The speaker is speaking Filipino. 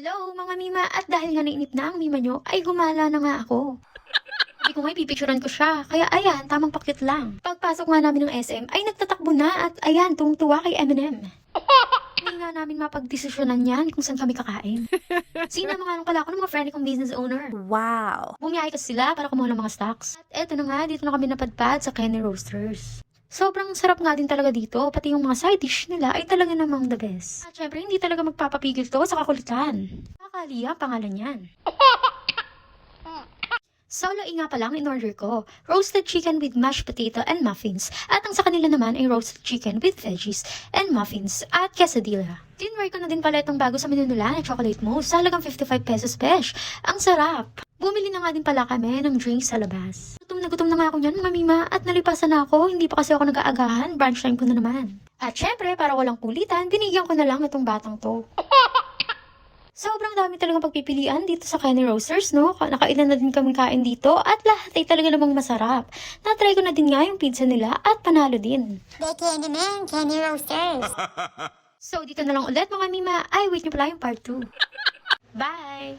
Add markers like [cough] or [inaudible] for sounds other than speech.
Hello mga mima at dahil nga nainip na ang mima nyo ay gumala na nga ako. [laughs] Hindi ko nga ipipicturean ko siya kaya ayan tamang pakit lang. Pagpasok nga namin ng SM ay nagtatakbo na at ayan tumutuwa kay Eminem. [laughs] Hindi nga namin mapagdesisyonan yan kung saan kami kakain. Sinama nga lang pala ako ng mga friend kong business owner. Wow. Bumiyahe kasi sila para kumuha ng mga stocks. At eto na nga, dito na kami napadpad sa Kenny Roasters. Sobrang sarap nga din talaga dito, pati yung mga side dish nila ay talaga namang the best. At syempre, hindi talaga magpapapigil to sa kakulitan. Kakaliya, pangalan yan. Solo nga pa lang in order ko. Roasted chicken with mashed potato and muffins. At ang sa kanila naman ay roasted chicken with veggies and muffins at quesadilla. Tinry ko na din pala itong bago sa menu nila na chocolate mousse sa halagang 55 pesos besh. Ang sarap! Bumili na nga din pala kami ng drinks sa labas. Gutom na nga ako niyan mga mima at nalipasan na ako. Hindi pa kasi ako nag-aagahan. Brunch time ko na naman. At syempre, para walang kulitan, binigyan ko na lang itong batang to. [laughs] Sobrang dami talagang pagpipilian dito sa Kenny Roasters, no? Ka- Nakailan na din kami kain dito at lahat ay talaga namang masarap. Natry ko na din nga yung pizza nila at panalo din. The Candy Man, Candy Roasters. [laughs] So, dito na lang ulit mga mima. Ay, wait nyo pala yung part 2. [laughs] Bye!